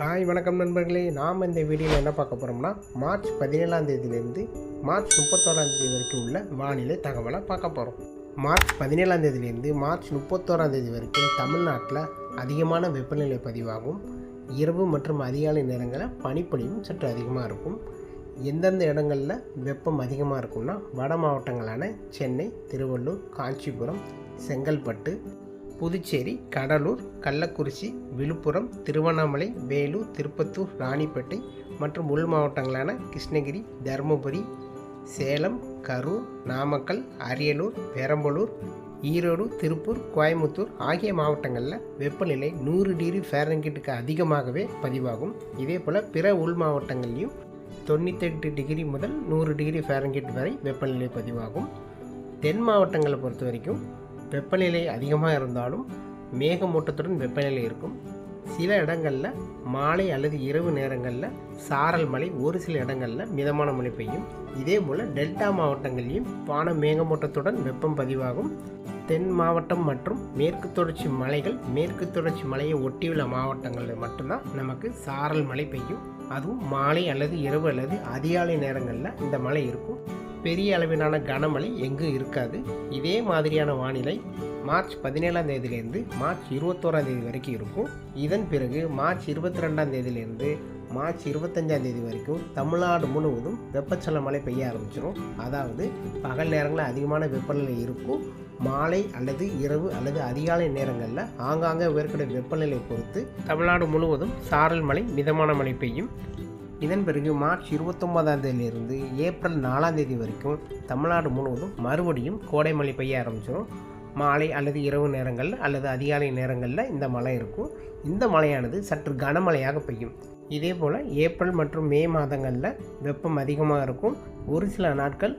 Hi வணக்கம் நண்பர்களே. நாம் இந்த வீடியோவில் என்ன பார்க்க போகிறோம்னா மார்ச் பதினேழாம் தேதியிலேருந்து மார்ச் முப்பத்தோராம் தேதி வரைக்கும் உள்ள வானிலை தகவலை பார்க்க போகிறோம் மார்ச் பதினேழாம் தேதியிலேருந்து மார்ச் முப்பத்தோராம் தேதி வரைக்கும் தமிழ்நாட்டில் அதிகமான வெப்பநிலை பதிவாகும். இரவு மற்றும் அதிகாலை நேரங்களில் பனிப்பொழிவும் சற்று அதிகமாக இருக்கும். எந்தெந்த இடங்களில் வெப்பம் அதிகமாக இருக்கும்னா வட மாவட்டங்களான சென்னை திருவள்ளூர் காஞ்சிபுரம் செங்கல்பட்டு புதுச்சேரி கடலூர் கள்ளக்குறிச்சி விழுப்புரம் திருவண்ணாமலை வேலூர் திருப்பத்தூர் ராணிப்பேட்டை மற்றும் உள் மாவட்டங்களான கிருஷ்ணகிரி தருமபுரி சேலம் கரூர் நாமக்கல் அரியலூர் பெரம்பலூர் ஈரோடு திருப்பூர் கோயம்புத்தூர் ஆகிய மாவட்டங்களில் வெப்பநிலை நூறு டிகிரி ஃபேரன்கிட்டுக்கு அதிகமாகவே பதிவாகும். இதே போல் பிற உள் மாவட்டங்கள்லையும் தொண்ணூத்தெட்டு டிகிரி முதல் நூறு டிகிரி ஃபேரன்கிட் வரை வெப்பநிலை பதிவாகும். தென் மாவட்டங்களை பொறுத்த வரைக்கும் வெப்பநிலை அதிகமாக இருந்தாலும் மேகமூட்டத்துடன் வெப்பநிலை இருக்கும். சில இடங்களில் மாலை அல்லது இரவு நேரங்களில் சாரல் மழை ஒரு சில இடங்களில் மிதமான மழை பெய்யும். இதே போல் டெல்டா மாவட்டங்களிலும் வான மேகமூட்டத்துடன் வெப்பம் பதிவாகும். தென் மாவட்டம் மற்றும் மேற்கு தொடர்ச்சி மலைகள் மேற்கு தொடர்ச்சி மலையை ஒட்டியுள்ள மாவட்டங்களில் மட்டும்தான் நமக்கு சாரல் மழை பெய்யும். அதுவும் மாலை அல்லது இரவு அல்லது அதிகாலை நேரங்களில் இந்த மழை இருக்கும். பெரிய அளவிலான கனமழை எங்கும் இருக்காது. இதே மாதிரியான வானிலை மார்ச் பதினேழாம் தேதியிலேருந்து மார்ச் இருபத்தோராம் தேதி வரைக்கும் இருக்கும். இதன் பிறகு மார்ச் இருபத்தி ரெண்டாம் தேதியிலேருந்து மார்ச் இருபத்தஞ்சாம் தேதி வரைக்கும் தமிழ்நாடு முழுவதும் வெப்பச்சல மழை பெய்ய ஆரம்பிச்சிடும் அதாவது பகல் நேரங்களில் அதிகமான வெப்பநிலை இருக்கும். மாலை அல்லது இரவு அல்லது அதிகாலை நேரங்களில் ஆங்காங்கே உயர்கடை வெப்பநிலை பொறுத்து தமிழ்நாடு முழுவதும் சாரல் மழை மிதமான மழை பெய்யும். இதன் பிறகு மார்ச் இருபத்தொன்பதாம் தேதியிலிருந்து ஏப்ரல் நாலாம் தேதி வரைக்கும் தமிழ்நாடு முழுவதும் மறுபடியும் கோடை மழை பெய்ய ஆரம்பிச்சிடும் மாலை அல்லது இரவு நேரங்களில் அல்லது அதிகாலை நேரங்களில் இந்த மழை இருக்கும். இந்த மழையானது சற்று கனமழையாக பெய்யும். இதே போல் ஏப்ரல் மற்றும் மே மாதங்களில் வெப்பம் அதிகமாக இருக்கும். ஒரு சில நாட்கள்